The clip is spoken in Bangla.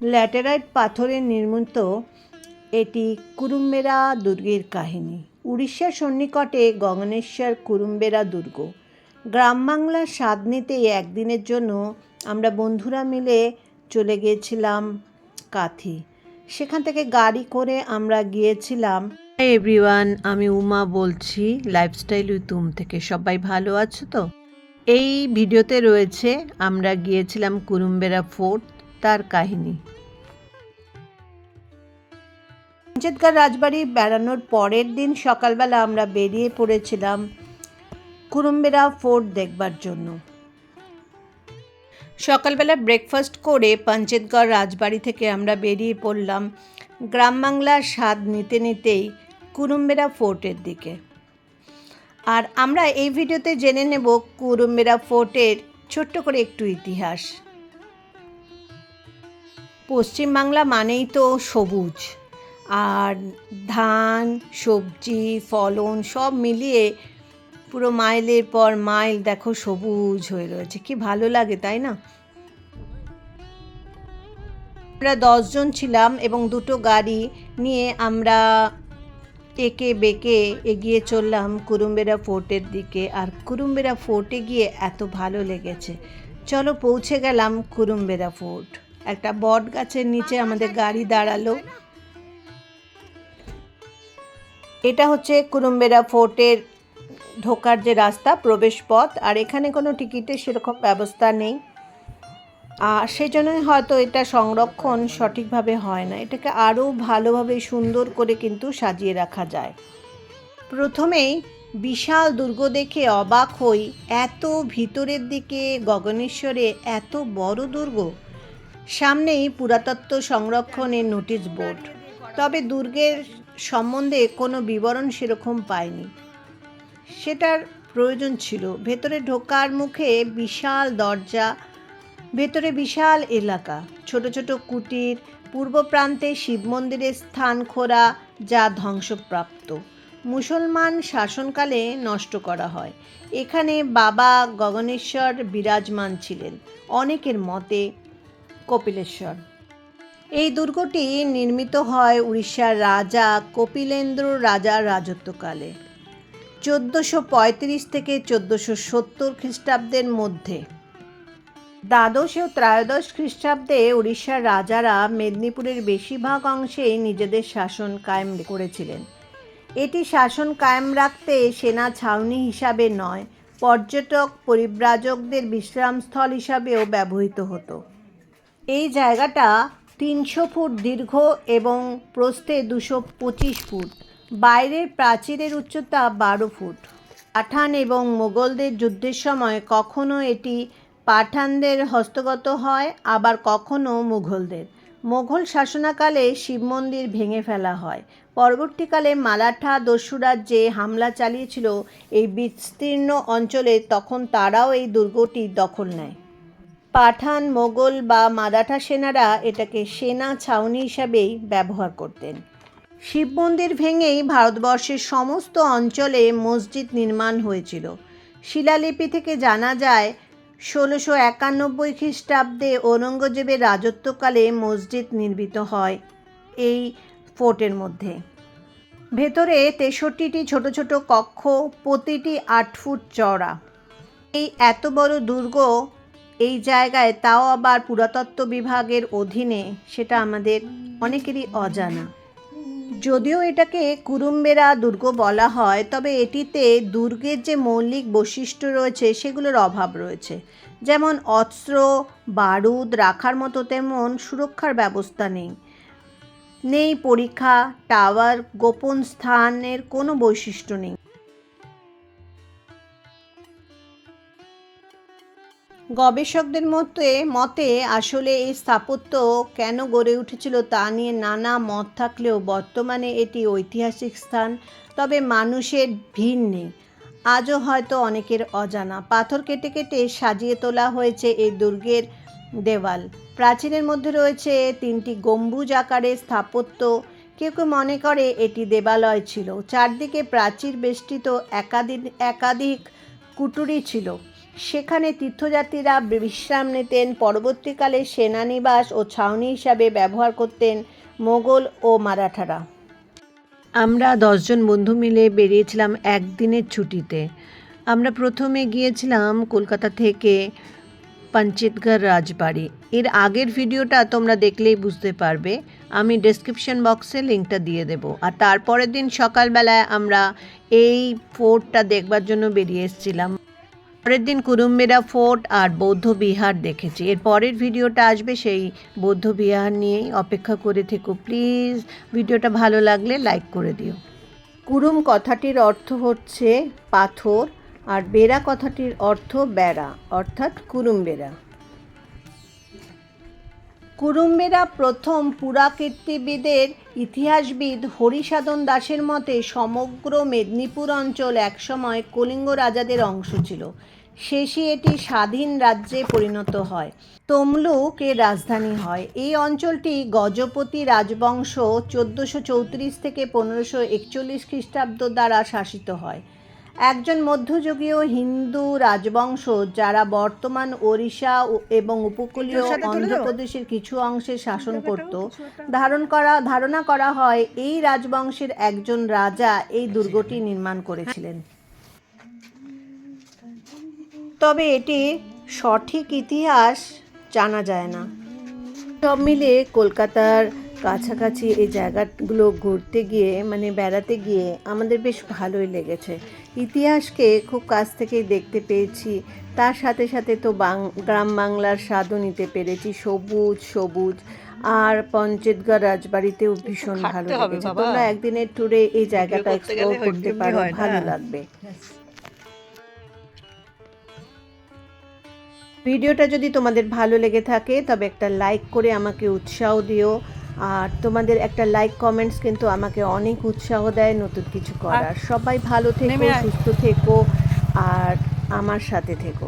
ল্যাটেরাইট পাথরের নির্মিত এটি কুরুম্বেরা দুর্গের কাহিনী। উড়িষ্যার সন্নিকটে গগনেশ্বর কুরুম্বেরা দুর্গ। গ্রাম বাংলার স্বাদ নিতে একদিনের জন্য আমরা বন্ধুরা মিলে চলে গিয়েছিলাম কাথি। সেখান থেকে গাড়ি করে আমরা গিয়েছিলাম। এভরিওয়ান আমি উমা বলছি লাইফস্টাইল উইথ উম থেকে। সবাই ভালো আছো তো? এই ভিডিওতে রয়েছে, আমরা গিয়েছিলাম কুরুম্বেরা ফোর্ট। তার কাহিনী। পঞ্চেতগড় রাজবাড়ি বেড়ানোর পরের দিন সকালবেলা আমরা বেরিয়ে পড়েছিলাম কুরুম্বেরা ফোর্ট দেখবার জন্য। সকালবেলা ব্রেকফাস্ট করে পঞ্চেতগড় রাজবাড়ি থেকে আমরা বেরিয়ে পড়লাম গ্রাম বাংলার স্বাদ নিতে নিতেই কুরুম্বেরা ফোর্টের দিকে। আর আমরা এই ভিডিওতে জেনে নেব কুরুম্বেরা ফোর্টের ছোট্ট করে একটু ইতিহাস। পশ্চিমবাংলা মানেই তো সবুজ। আর ধান, সবজি, ফলন সব মিলিয়ে পুরো মাইলের পর মাইল দেখো সবুজ হয়ে রয়েছে। কি ভালো লাগে, তাই না? আমরা দশজন ছিলাম এবং দুটো গাড়ি নিয়ে আমরা একে বেঁকে এগিয়ে চললাম কুরুম্বেরা ফোর্টের দিকে। আর কুরুম্বেরা ফোর্টে গিয়ে এত ভালো লেগেছে। চলো পৌঁছে গেলাম কুরুম্বেরা ফোর্ট। একটা বট গাছের নিচে আমাদের গাড়ি দাঁড়াল। এটা হচ্ছে কুরুম্বেরা ফোর্টের ঢোকার যে রাস্তা প্রবেশ পথ আর এখানে কোনো টিকিটের সেরকম ব্যবস্থা নেই। আর সেজন্যই হয়তো এটা সংরক্ষণ সঠিকভাবে হয় না। এটাকে আরও ভালোভাবে সুন্দর করে কিন্তু সাজিয়ে রাখা যায়। প্রথমেই বিশাল দুর্গ দেখে অবাক হই। এত ভিতরের দিকে গগনেশ্বরে এত বড় দুর্গ। সামনেই পুরাতত্ত্ব সংরক্ষণের নোটিশ বোর্ড। তবে দুর্গের সম্বন্ধে কোনো বিবরণ সেরকম পাইনি সেটার প্রয়োজন ছিল। ভেতরে ঢোকার মুখে বিশাল দরজা, ভেতরে বিশাল এলাকা, ছোট ছোট কুটির, পূর্ব প্রান্তে শিব মন্দিরের স্থান খোরা যা ধ্বংসপ্রাপ্ত। মুসলমান শাসনকালে নষ্ট করা হয়। এখানে বাবা গগনেশ্বর বিরাজমান ছিলেন। অনেকের মতে কপিলেশ্বর। এই দুর্গটি নির্মিত হয় উড়িষ্যার রাজা কপিলেন্দ্র রাজার রাজত্বকালে। চোদ্দোশো পঁয়ত্রিশ থেকে চোদ্দোশো সত্তর খ্রিস্টাব্দের মধ্যে। দ্বাদশ ও ত্রয়োদশ খ্রিস্টাব্দে উড়িষ্যার রাজারা মেদিনীপুরের বেশিরভাগ অংশেই নিজেদের শাসন কায়েম করেছিলেন। এটি শাসন কায়েম রাখতে সেনা ছাউনি হিসাবে নয়, পর্যটক, পরিব্রাজকদের বিশ্রামস্থল হিসাবেও ব্যবহৃত হতো। এই জায়গাটা তিনশো ফুট দীর্ঘ এবং প্রস্থে দুশো পঁচিশ ফুট। বাইরের প্রাচীরের উচ্চতা বারো ফুট। পাঠান এবং মোগলদের যুদ্ধের সময় কখনো এটি পাঠানদের হস্তগত হয়, আবার কখনো মুঘলদের। মোঘল শাসনাকালে শিব মন্দির ভেঙে ফেলা হয়। পরবর্তীকালে মালাঠা দস্যুরা যে হামলা চালিয়েছিল এই বিস্তীর্ণ অঞ্চলে তখন তারাও এই দুর্গটি দখল নেয়। পাঠান, মোগল বা মারাঠা সেনারা এটাকে সেনা ছাউনি হিসাবেই ব্যবহার করতেন। শিব মন্দির ভেঙেই ভারতবর্ষের সমস্ত অঞ্চলে মসজিদ নির্মাণ হয়েছিল। শিলালিপি থেকে জানা যায়, ষোলোশো একানব্বই খ্রিস্টাব্দে ঔরঙ্গজেবের রাজত্বকালে মসজিদ নির্মিত হয় এই ফোর্টের মধ্যে। ভেতরে তেষট্টিটি ছোট ছোট কক্ষ, প্রতিটি আট ফুট চওড়া। এই এত বড় দুর্গ এই জায়গায় তাও আবার পুরাতত্ত্ব বিভাগের অধীনে, সেটা আমাদের অনেকেরই অজানা। যদিও এটাকে কুরুম্বেরা দুর্গ বলা হয়, তবে এটিতে দুর্গের যে মৌলিক বৈশিষ্ট্য রয়েছে, সেগুলোর অভাব রয়েছে। যেমন অস্ত্র, বারুদ রাখার মতো তেমন সুরক্ষার ব্যবস্থা নেই। নেই পরীক্ষা, টাওয়ার, গোপন স্থানের কোনো বৈশিষ্ট্য নেই। গবেষকদের মতে মতে আসলে এই স্থাপত্য কেন গড়ে উঠেছিল তা নিয়ে নানা মত থাকলেও বর্তমানে এটি ঐতিহাসিক স্থান, তবে মানুষের ভিড় নেই। আজও হয়তো অনেকের অজানা। পাথর কেটে কেটে সাজিয়ে তোলা হয়েছে এই দুর্গের দেওয়াল। প্রাচীরের মধ্যে রয়েছে তিনটি গম্বুজ আকারের স্থাপত্য। কেউ কেউ মনে করে এটি দেবালয় ছিল। চারদিকে প্রাচীর বেষ্টিত একাধিক একাধিক কুটুরি ছিল। সেখানে তীর্থযাত্রীরা বিশ্রাম নিতেন, পরবর্তীকালে সেনানিবাস ও ছাউনি হিসাবে ব্যবহার করতেন মোগল ও মারাঠারা। আমরা দশজন বন্ধু মিলে বেরিয়েছিলাম একদিনের ছুটিতে। আমরা প্রথমে গিয়েছিলাম কলকাতা থেকে পঞ্চিতগড় রাজবাড়ি। এর আগের ভিডিওটা তোমরা দেখলেই বুঝতে পারবে। আমি ডেসক্রিপশন বক্সে লিঙ্কটা দিয়ে দেব। আর তারপরের দিন সকালবেলায় আমরা এই ফোর্টটা দেখবার জন্য বেরিয়ে এসেছিলাম। পরের দিন কুরুম্বেরা ফোর্ট আর বৌদ্ধ বিহার দেখেছি। এর পরের ভিডিওটা আসবে সেই বৌদ্ধ বিহার নিয়েই। অপেক্ষা করে থেকো প্লিজ। ভিডিওটা ভালো লাগলে লাইক করে দিও। কুরুম কথাটির অর্থ হচ্ছে পাথর আর বেড়া কথাটির অর্থ বেড়া, অর্থাৎ কুরুম্বেরা কুরুম্বেরা প্রথম পুরাকীর্তিবিদের ইতিহাসবিদ হরিসাধন দাসের মতে সমগ্র মেদিনীপুর অঞ্চল একসময় কলিঙ্গ রাজাদের অংশ ছিল। শেষে এটি স্বাধীন রাজ্যে পরিণত হয়। তমলুক এর রাজধানী হয়। এই অঞ্চলটি গজপতি রাজবংশ চোদ্দোশো চৌত্রিশ থেকে পনেরোশো একচল্লিশ খ্রিস্টাব্দ দ্বারা শাসিত হয়। একজন মধ্যযুগীয় হিন্দু রাজবংশ যারা বর্তমান ওড়িশা এবং উপকূলীয় অন্ধ্রপ্রদেশের কিছু অংশে শাসন করত। ধারণ করা ধারণা করা হয় এই রাজবংশের একজন রাজা এই দুর্গটি নির্মাণ করেছিলেন। তবে এটি সঠিক ইতিহাস জানা যায় না। সব মিলে কলকাতার কাছাকাছি এই জায়গাগুলো ঘুরতে গিয়ে মানে বেড়াতে গিয়ে আমাদের বেশ ভালোই লেগেছে। ইতিহাসকে খুব কাছ থেকেই দেখতে পেয়েছি। তার সাথে সাথে তো বাং গ্রাম বাংলার স্বাদও নিতে পেরেছি। সবুজ সবুজ আর পঞ্চেতগড় রাজবাড়িতেও ভীষণ ভালো লেগেছে। তোমরা একদিনের ট্যুরে এই জায়গাটা এক্সপ্লোর করতে পারো। ভালো লাগবে। ভিডিওটা যদি তোমাদের ভালো লেগে থাকে তবে একটা লাইক করে আমাকে উৎসাহ দিও। আর তোমাদের একটা লাইক কমেন্টস কিন্তু আমাকে অনেক উৎসাহ দেয় নতুন কিছু করার। সবাই ভালো থেকো সুস্থ থেকো আর আমার সাথে থেকো।